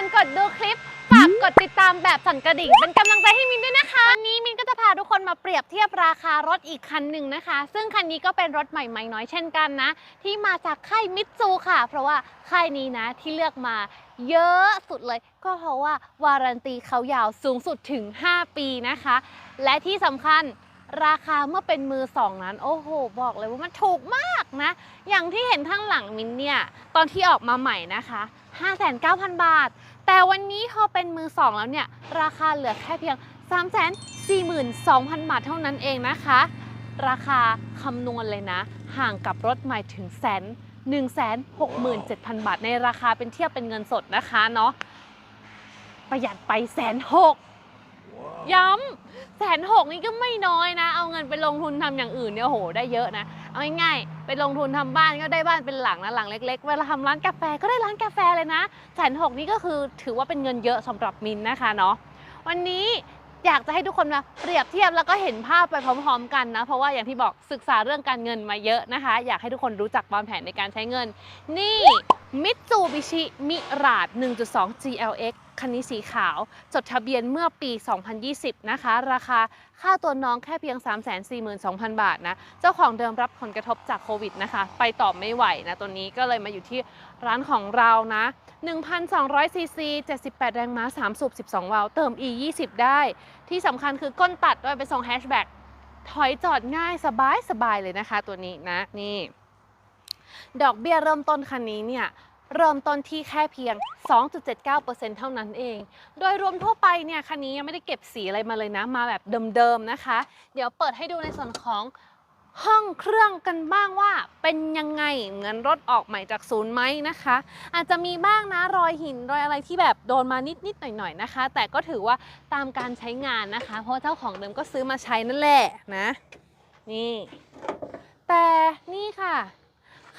อนกดดูคลิปฝากกดติดตามแบบสั่นกระดิ่ง เป็นกำลังใจให้มินด้วยนะคะ วันนี้มินก็จะพาทุกคนมาเปรียบเทียบราคารถอีกคันหนึ่งนะคะ ซึ่งคันนี้ก็เป็นรถใหม่ใหม่น้อยเช่นกันนะ ที่มาจากค่ายมิตซูค่ะ เพราะว่าค่ายนี้นะที่เลือกมาเยอะสุดเลย ก็เพราะว่าวารันตีเขายาวสูงสุดถึง 5 ปีนะคะ และที่สำคัญราคาเมื่อเป็นมือสองนั้น โอ้โห บอกเลยว่ามันถูกมากนะ อย่างที่เห็นข้างหลังมินเนี่ย ตอนที่ออกมาใหม่นะคะ 59,000 บาท แต่วันนี้พอเป็นมือสองแล้วเนี่ย ราคาเหลือแค่เพียง 342,000 บาทเท่านั้นเองนะคะ ราคาคำนวณเลยนะ ห่างกับรถใหม่ถึงแสน167,000 บาท ในราคาเป็นเทียบเป็นเงินสดนะคะเนาะประหยัดไปแสนหกย้ำแสนหกนี่ก็ไม่น้อยนะ เอาเงินไปลงทุนทำอย่างอื่นเนี่ยโหได้เยอะนะ เอาง่าย ไปลงทุนทำบ้านก็ได้บ้านเป็นหลังนะหลังเล็ก ๆ เวลาทำร้านกาแฟก็ได้ร้านกาแฟเลยนะแสนหกนี้ก็คือถือว่าเป็นเงินเยอะสำหรับมินนะคะเนาะวันนี้อยากจะให้ทุกคนมาเปรียบเทียบแล้วก็เห็นภาพไปพร้อม ๆ กันนะ เพราะว่าอย่างที่บอกศึกษาเรื่องการเงินมาเยอะนะคะ อยากให้ทุกคนรู้จักวางแผนในการใช้เงิน นี่มิตซูบิชิมิราด1.2 GLX คันนี้สีขาว จดทะเบียนเมื่อปี 2020 นะคะ ราคาค่าตัวน้องแค่เพียง 342,000 บาทนะ เจ้าของเดิมรับผลกระทบจากโควิดนะคะ ไปต่อไม่ไหวนะ ตัวนี้ก็เลยมาอยู่ที่ร้านของเรานะ1,200ซีซี78 แรงม้า 3 สูบ 12 วาล์วเติม E 20 ได้ ที่สำคัญคือก้นตัดด้วยเป็นทรงแฮชแบ็กถอยจอดง่ายสบายสบายเลยนะคะ ตัวนี้นะนี่ ดอกเบี้ยเริ่มต้นคันนี้เนี่ยเริ่มต้นที่แค่เพียง 2.79%เท่านั้นเอง โดยรวมทั่วไปเนี่ยคันนี้ยังไม่ได้เก็บสีอะไรมาเลยนะ มาแบบเดิมๆนะคะ เดี๋ยวเปิดให้ดูในส่วนของห้องเครื่องกันบ้างว่าเป็นยังไงเหมือนรถออกใหม่จากศูนย์ไหมนะคะ อาจจะมีบ้างนะรอยหินรอยอะไรที่แบบโดนมานิดๆหน่อยๆนะคะ แต่ก็ถือว่าตามการใช้งานนะคะ เพราะเจ้าของเดิมก็ซื้อมาใช้นั่นแหละนะ นี่ แต่นี่ค่ะ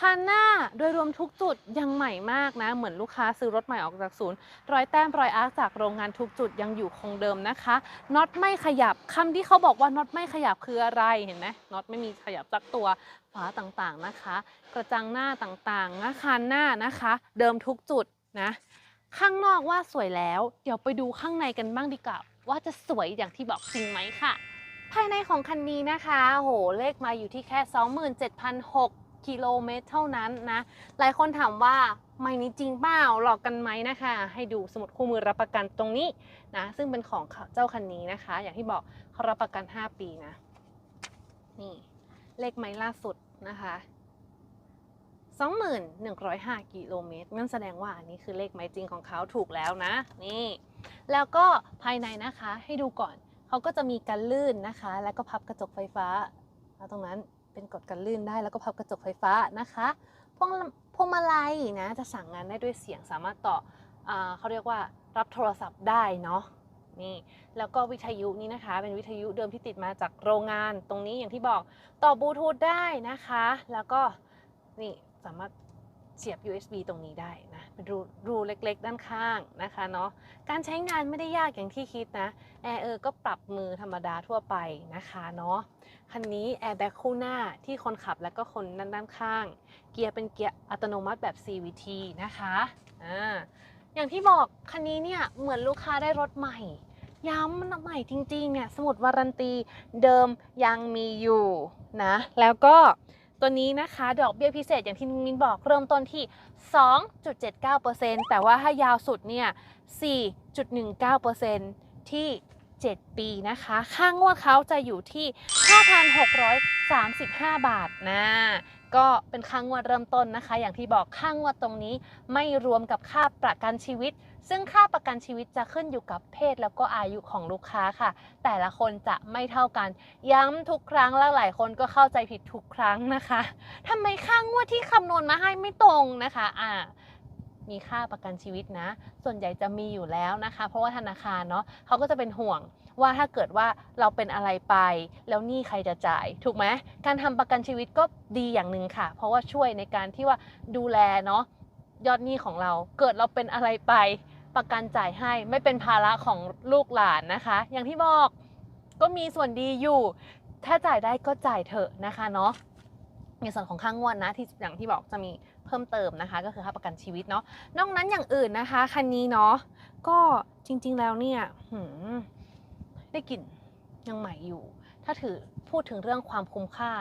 คันหน้าโดยรวมทุกจุดยังใหม่มากนะ เหมือนลูกค้าซื้อรถใหม่ออกจากศูนย์ รอยแต้มรอยอาร์คจากโรงงานทุกจุดยังอยู่คงเดิมนะคะน็อตไม่ขยับคำที่เขาบอกว่าน็อตไม่ขยับคืออะไรเห็นไหมน็อตไม่มีขยับสักตัวฝาต่างๆนะคะ กระจังหน้าต่างๆนะคันหน้านะคะ เดิมทุกจุดนะ ข้างนอกว่าสวยแล้ว เดี๋ยวไปดูข้างในกันบ้างดีกว่าว่าจะสวยอย่างที่บอกจริงไหมค่ะภายในของคันนี้นะคะ โห เลขมาอยู่ที่แค่ 27,600 กิโลเมตรเท่านั้นนะ หลายคนถามว่าไม่นี้จริงเปล่าหลอกกันไหมนะคะ ให้ดูสมุดคู่มือรับประกันตรงนี้นะ ซึ่งเป็นของเจ้าคันนี้นะคะ อย่างที่บอกเขารับประกัน 5 ปีนะ นี่เลขไม้ล่าสุดนะคะ2105กิโลเมตรนั่นแสดงว่าอันนี้คือเลขไม้จริงของเขาถูกแล้วนะ นี่ แล้วก็ภายในนะคะให้ดูก่อน เขาก็จะมีกันลื่นนะคะ แล้วก็พับกระจกไฟฟ้าแล้วตรงนั้น เป็นกดกันลื่นได้แล้วก็พับกระจกไฟฟ้านะคะพวงพวงมาลัยนะจะสั่งงานได้ด้วยเสียงสามารถต่ออเขาเรียกว่ารับโทรศัพท์ได้เนาะนี่แล้วก็วิทยุนี่นะคะ เป็นวิทยุเดิมที่ติดมาจากโรงงานตรงนี้อย่างที่บอกต่อบลูทูธได้นะคะ แล้วก็นี่สามารถ เสียบ USB ตรงนี้ได้นะเป็นรูรูเล็กๆ ด้านข้างนะคะเนาะการใช้งานไม่ได้ยากอย่างที่คิดนะแอร์เออก็ปรับมือธรรมดาทั่วไปนะคะเนาะคันนี้แอร์แบ็คคู่หน้าที่คนขับและก็คนด้านด้านข้าง เกียร์เป็นเกียร์อัตโนมัติแบบ CVT นะคะอ่าอย่างที่บอกคันนี้เนี่ยเหมือนลูกค้าได้รถใหม่ย้ำมันใหม่จริงๆเนี่ยสมุดวารันตีเดิมยังมีอยู่นะแล้วก็ ตัวนี้นะคะ ดอกเบี้ยพิเศษอย่างที่มินบอกเริ่มต้นที่ 2.79%แต่ว่าถ้ายาวสุดเนี่ย 4.19%ที่ 7 ปีนะคะ ค่างวดเขาจะอยู่ที่ 5,635 บาทนะ ก็เป็นค่างวดเริ่มต้นนะคะ อย่างที่บอกค่างวดตรงนี้ไม่รวมกับค่าประกันชีวิต ซึ่งค่าประกันชีวิตจะขึ้นอยู่กับเพศแล้วก็อายุของลูกค้าค่ะ แต่ละคนจะไม่เท่ากัน ย้ำทุกครั้งและหลายคนก็เข้าใจผิดทุกครั้งนะคะทำไมค่างวดที่คำนวณมาให้ไม่ตรงนะคะอ่ามีค่าประกันชีวิตนะ ส่วนใหญ่จะมีอยู่แล้วนะคะ เพราะว่าธนาคารเนาะเขาก็จะเป็นห่วง ว่าถ้าเกิดว่าเราเป็นอะไรไป แล้วหนี้ใครจะจ่าย ถูกไหมการทำประกันชีวิตก็ดีอย่างหนึ่งค่ะ เพราะว่าช่วยในการที่ว่าดูแลเนาะยอดหนี้ของเราเกิดเราเป็นอะไรไป ประกันจ่ายให้ไม่เป็นภาระของลูกหลานนะคะ อย่างที่บอกก็มีส่วนดีอยู่ ถ้าจ่ายได้ก็จ่ายเถอะนะคะเนาะในส่วนของค่างวดนะที่อย่างที่บอกจะมีเพิ่มเติมนะคะ ก็คือค่าประกันชีวิตเนาะนอกนั้นอย่างอื่นนะคะ คันนี้เนาะก็จริง ๆ แล้วเนี่ยหื ได้กลิ่นยังใหม่อยู่ ถ้าถือพูดถึงเรื่องความคุ้มค่า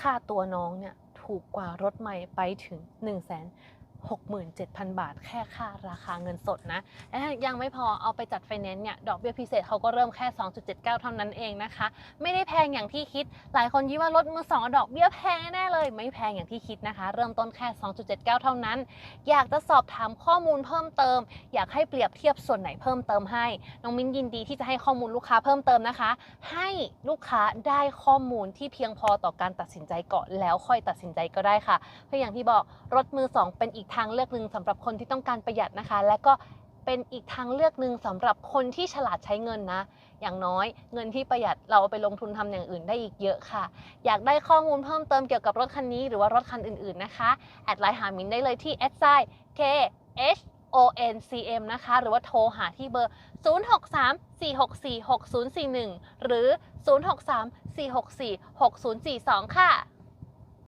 ค่าตัวน้องเนี่ยถูกกว่ารถใหม่ไปถึง1 6 7 0 0 0 บาท แค่ค่าราคาเงินสดนะและยังไม่พอเอาไปจัดไฟแนนซ์เนี่ยดอกเบี้ยพิเศษเขาก็เริ่มแค่ 2.79 เท่านั้นเองนะคะ ไม่ได้แพงอย่างที่คิด หลายคนคิดว่ารถมือสองดอกเบี้ยแพงแน่เลย ไม่แพงอย่างที่คิดนะคะ เริ่มต้นแค่ 2.79 เท่านั้น อยากจะสอบถามข้อมูลเพิ่มเติม อยากให้เปรียบเทียบส่วนไหนเพิ่มเติมให้น้องมิ้นยินดีที่จะให้ข้อมูลลูกค้าเพิ่มเติมนะคะ ให้ลูกค้าได้ข้อมูลที่เพียงพอต่อการตัดสินใจก่อนแล้วค่อยตัดสินใจก็ได้ค่ะเพราะอย่างที่บอกรถมือสองเป็นอีกทางเลือกหนึ่งสำหรับคนที่ต้องการประหยัดนะคะ และก็เป็นอีกทางเลือกหนึ่งสำหรับคนที่ฉลาดใช้เงินนะ อย่างน้อยเงินที่ประหยัดเราเอาไปลงทุนทำอย่างอื่นได้อีกเยอะค่ะ อยากได้ข้อมูลเพิ่มเติมเกี่ยวกับรถคันนี้หรือว่ารถคันอื่นๆนะคะ แอดไลน์หามินได้เลยที่ a d s i k h o n c m นะคะ หรือว่าโทรหาที่เบอร์ 063 464 6041 หรือ 063 464 6042 ค่ะ